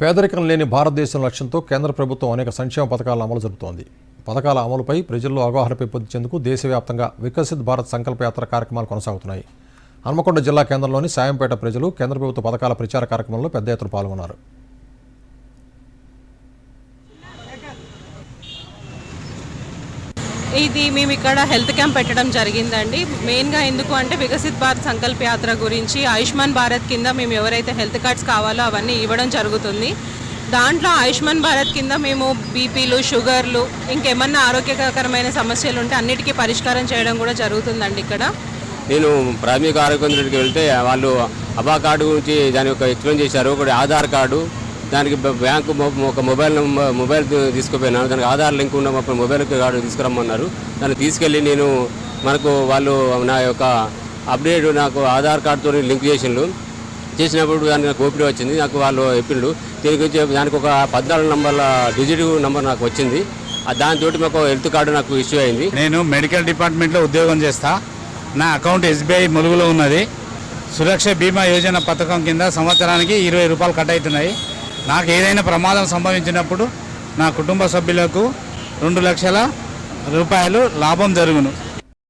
పేదరికం లేని భారతదేశం లక్ష్యంతో కేంద్ర ప్రభుత్వం అనేక సంక్షేమ పథకాలను అమలు జరుపుతోంది. పథకాల అమలుపై ప్రజల్లో అవగాహన పెంపొందించేందుకు దేశవ్యాప్తంగా వికసిత్ భారత్ సంకల్ప యాత్ర కార్యక్రమాలు కొనసాగుతున్నాయి. హన్మకొండ జిల్లా కేంద్రంలోని సాయంపేట ప్రజలు కేంద్ర ప్రభుత్వ పథకాల ప్రచార కార్యక్రమంలో పెద్ద ఎత్తున పాల్గొన్నారు. ఇది మేము ఇక్కడ హెల్త్ క్యాంప్ పెట్టడం జరిగిందండి. మెయిన్గా ఎందుకు అంటే వికసిత్ భారత్ సంకల్ప యాత్ర గురించి ఆయుష్మాన్ భారత్ కింద మేము ఎవరైతే హెల్త్ కార్డ్స్ కావాలో అవన్నీ ఇవ్వడం జరుగుతుంది. దాంట్లో ఆయుష్మాన్ భారత్ కింద మేము బీపీలు షుగర్లు ఇంకేమన్నా ఆరోగ్యకరమైన సమస్యలు ఉంటే అన్నిటికీ పరిష్కారం చేయడం కూడా జరుగుతుందండి ఇక్కడ. నేను ప్రాథమిక ఆరోగ్య కేంద్రానికి వెళ్తే వాళ్ళు అబా కార్డు గురించి దాని యొక్క ఎక్స్ప్లెయిన్ చేశారు. ఒకటి ఆధార్ కార్డు దానికి బ్యాంకు ఒక మొబైల్ మొబైల్ తీసుకుపోయినాను దానికి ఆధార్ లింక్ ఉన్న మొబైల్ కార్డు తీసుకురమ్మన్నారు. దాన్ని తీసుకెళ్ళి నేను మనకు వాళ్ళు నా యొక్క అప్డేట్ నాకు ఆధార్ కార్డుతో లింక్ చేసిండు చేసినప్పుడు దానికి నాకు ఓపీడీ వచ్చింది. నాకు వాళ్ళు చెప్పిండు దీని గురించి దానికి ఒక పద్నాలుగు నంబర్ల డిజిట్ నెంబర్ నాకు వచ్చింది. ఆ దాంతో మాకు హెల్త్ కార్డు నాకు ఇష్యూ అయింది. నేను మెడికల్ డిపార్ట్మెంట్లో ఉద్యోగం చేస్తా. నా అకౌంట్ ఎస్బీఐ ములుగులో ఉన్నది. సురక్ష బీమా యోజన పథకం కింద సంవత్సరానికి ఇరవై రూపాయలు కట్ అవుతున్నాయి. నాకు ఏదైనా ప్రమాదం సంభవించినప్పుడు నా కుటుంబ సభ్యులకు రెండు లక్షల రూపాయలు లాభం జరుగును.